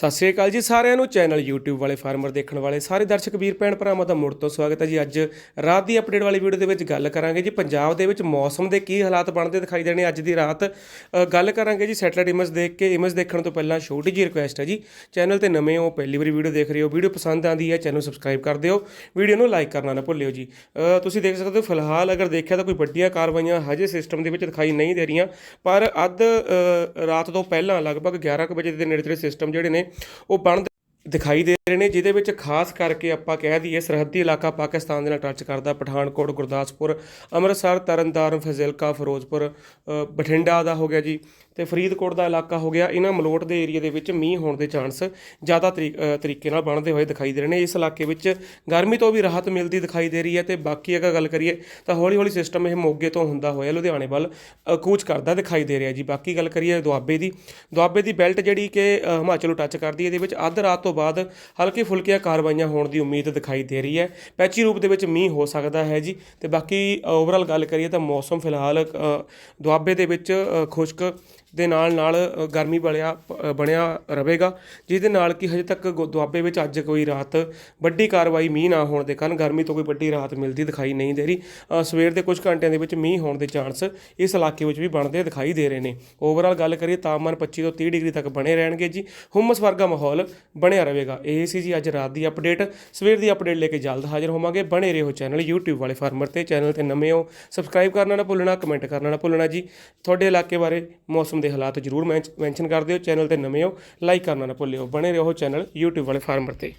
ਸਤਿ ਸ੍ਰੀ ਅਕਾਲ ਜੀ ਸਾਰਿਆਂ ਨੂੰ। ਚੈਨਲ YouTube ਵਾਲੇ ਫਾਰਮਰ ਦੇਖਣ ਵਾਲੇ ਸਾਰੇ ਦਰਸ਼ਕ ਵੀਰ, ਭੈਣ ਭਰਾਵਾਂ ਦਾ ਮੁੜ ਤੋਂ ਸਵਾਗਤ ਹੈ ਜੀ। ਅੱਜ ਰਾਤ ਦੀ ਅਪਡੇਟ ਵਾਲੀ ਵੀਡੀਓ ਦੇ ਵਿੱਚ ਗੱਲ ਕਰਾਂਗੇ ਜੀ। ਪੰਜਾਬ ਦੇ ਵਿੱਚ ਮੌਸਮ ਦੇ ਕੀ ਹਾਲਾਤ ਬਣਦੇ ਦਿਖਾਈ ਦੇਣੇ ਅੱਜ ਦੀ ਰਾਤ। ਗੱਲ ਕਰਾਂਗੇ ਜੀ ਸੈਟਲਾਈਟ ਇਮੇਜ ਦੇਖ ਕੇ। ਇਮੇਜ ਦੇਖਣ ਤੋਂ ਪਹਿਲਾਂ ਛੋਟੀ ਜੀ ਰਿਕੁਐਸਟ ਹੈ ਜੀ। ਚੈਨਲ ਤੇ ਨਵੇਂ ਹੋ, ਪਹਿਲੀ ਵਾਰੀ ਵੀਡੀਓ ਦੇਖ ਰਹੇ ਹੋ ਵੀਡੀਓ ਪਸੰਦ ਆਂਦੀ ਹੈ ਚੈਨਲ ਸਬਸਕ੍ਰਾਈਬ ਕਰ ਦਿਓ। ਵੀਡੀਓ ਨੂੰ ਲਾਈਕ ਕਰਨਾ ਨਾ ਭੁੱਲਿਓ ਜੀ। ਤੁਸੀਂ ਦੇਖ ਸਕਦੇ ਹੋ, ਫਿਲਹਾਲ ਅਗਰ ਦੇਖਿਆ ਤਾਂ ਕੋਈ ਵੱਡੀਆਂ ਕਾਰਵਾਈਆਂ ਹਜੇ ਸਿਸਟਮ ਦੇ ਵਿੱਚ ਦਿਖਾਈ ਨਹੀਂ ਦੇ ਰਹੀਆਂ। ਪਰ ਅੱਧ ਰਾਤ ਤੋਂ ਪਹਿਲਾਂ ਲਗਭਗ 11 ਕੁ ਵਜੇ ਦੇ ਨੇੜੇ ਤੇੜੇ ਸਿਸਟਮ ਜਿਹੜੇ ਨੇ ਉਹ ਬਣ ਦਿਖਾਈ ਦੇ ਰਹੇ ਨੇ, ਜਿਹਦੇ ਵਿੱਚ ਖਾਸ ਕਰਕੇ ਆਪਾਂ ਕਹਿ ਦਈਏ ਸਰਹੱਦੀ ਇਲਾਕਾ ਪਾਕਿਸਤਾਨ ਦੇ ਨਾਲ ਟੱਚ ਕਰਦਾ ਪਠਾਨਕੋਟ, ਗੁਰਦਾਸਪੁਰ, ਅੰਮ੍ਰਿਤਸਰ, ਤਰਨਤਾਰਨ, ਫਜ਼ਿਲਕਾ, ਫਿਰੋਜ਼ਪੁਰ ਬਠਿੰਡਾ ਦਾ ਹੋ ਗਿਆ ਜੀ ਤੇ ਫਰੀਦਕੋਟ ਦਾ ਇਲਾਕਾ ਹੋ ਗਿਆ। ਇਹਨਾਂ ਮਲੋਟ ਦੇ ਏਰੀਆ ਦੇ ਵਿੱਚ ਮੀਂਹ ਹੋਣ ਦੇ ਚਾਂਸ ਜ਼ਿਆਦਾ ਤਰੀ- ਤਰੀਕੇ ਨਾਲ ਬਣਦੇ ਹੋਏ ਦਿਖਾਈ ਦੇ ਰਹੇ ਨੇ। ਇਸ ਇਲਾਕੇ ਵਿੱਚ ਗਰਮੀ ਤੋਂ ਵੀ ਰਾਹਤ ਮਿਲਦੀ ਦਿਖਾਈ ਦੇ ਰਹੀ ਹੈ ਤੇ ਬਾਕੀ ਅਗਰ ਗੱਲ ਕਰੀਏ ਤਾਂ ਹੌਲੀ ਹੌਲੀ ਸਿਸਟਮ ਇਹ ਮੋਗੇ ਤੋਂ ਹੁੰਦਾ ਹੋਇਆ ਲੁਧਿਆਣੇ ਵੱਲ ਕੂਚ ਕਰਦਾ ਦਿਖਾਈ ਦੇ ਰਿਹਾ ਜੀ। ਬਾਕੀ ਗੱਲ ਕਰੀਏ ਦੁਆਬੇ ਦੀ ਦੁਆਬੇ ਦੀ ਬੈਲਟ ਜਿਹੜੀ ਕਿ ਹਿਮਾਚਲ ਨੂੰ ਟੱਚ ਕਰਦੀ ਹੈ। ਇਹਦੇ ਵਿੱਚ ਅੱਧ ਰਾਤ ਤੋਂ ਬਾਅਦ ਹਲਕੀ ਫੁਲਕੀਆਂ ਕਾਰਵਾਈਆਂ ਹੋਣ ਦੀ ਉਮੀਦ ਦਿਖਾਈ ਦੇ ਰਹੀ ਹੈ। ਪੈਚੀ ਰੂਪ ਦੇ ਵਿੱਚ ਮੀਂਹ ਹੋ ਸਕਦਾ ਹੈ ਜੀ। ਤੇ ਬਾਕੀ ਓਵਰਆਲ ਗੱਲ ਕਰੀਏ ਤਾਂ ਮੌਸਮ ਫਿਲਹਾਲ ਅ, ਦੁਆਬੇ ਦੇ ਵਿੱਚ ਖੁਸ਼ਕ ਦੇ ਨਾਲ ਨਾਲ ਗਰਮੀ ਬਲਿਆ ਬਣਿਆ ਰਹੇਗਾ, ਜਿਹਦੇ ਨਾਲ ਕਿ ਹਜੇ ਤੱਕ ਗੁ- ਦੁਆਬੇ ਵਿੱਚ ਅੱਜ ਕੋਈ ਰਾਤ ਵੱਡੀ ਕਾਰਵਾਈ ਮੀਂਹ ਨਾ ਹੋਣ ਦੇ ਕਾਰਨ ਗਰਮੀ ਤੋਂ ਕੋਈ ਵੱਡੀ ਰਾਹਤ ਮਿਲਦੀ ਦਿਖਾਈ ਨਹੀਂ ਦੇ ਰਹੀ। ਸਵੇਰ ਦੇ ਕੁਝ ਘੰਟਿਆਂ ਦੇ ਵਿੱਚ ਮੀਂਹ ਹੋਣ ਦੇ ਚਾਂਸ ਇਸ ਇਲਾਕੇ ਵਿੱਚ ਵੀ ਬਣਦੇ ਦਿਖਾਈ ਦੇ ਰਹੇ ਨੇ। ਓਵਰਆਲ ਗੱਲ ਕਰੀਏ ਤਾਪਮਾਨ 25 ਤੋਂ 30 ਡਿਗਰੀ ਤੱਕ ਬਣੇ ਰਹਿਣਗੇ ਜੀ। ਹੁਮਸ ਵਰਗਾ ਮਾਹੌਲ ਬਣਿਆ ਰਹੇਗਾ। ਇਹ ਸੀ ਜੀ ਅੱਜ ਰਾਤ ਦੀ ਅਪਡੇਟ। ਸਵੇਰ ਦੀ ਅਪਡੇਟ ਲੈ ਕੇ ਜਲਦ ਹਾਜ਼ਰ ਹੋਵਾਂਗੇ। ਬਣੇ ਰਹੋ ਚੈਨਲ YouTube ਵਾਲੇ ਫਾਰਮਰ ਤੇ। ਚੈਨਲ ਤੇ ਨਵੇਂ ਹੋ, ਸਬਸਕ੍ਰਾਈਬ ਕਰਨਾ ਨਾ ਭੁੱਲਣਾ, ਕਮੈਂਟ ਕਰਨਾ ਨਾ ਭੁੱਲਣਾ ਜੀ। ਤੁਹਾਡੇ ਇਲਾਕੇ ਬਾਰੇ ਮੌਸਮ ਦੇ ਹਾਲਾਤ ਜਰੂਰ ਮੈਂਸ਼ਨ ਕਰ ਦਿਓ, ਚੈਨਲ ਤੇ ਨਵੇਂ ਹੋ, ਲਾਈਕ ਕਰਨਾ ਨਾ ਭੁੱਲਿਓ। ਬਣੇ ਰਹੋ ਚੈਨਲ YouTube ਵਾਲੇ ਫਾਰਮਰ ਤੇ।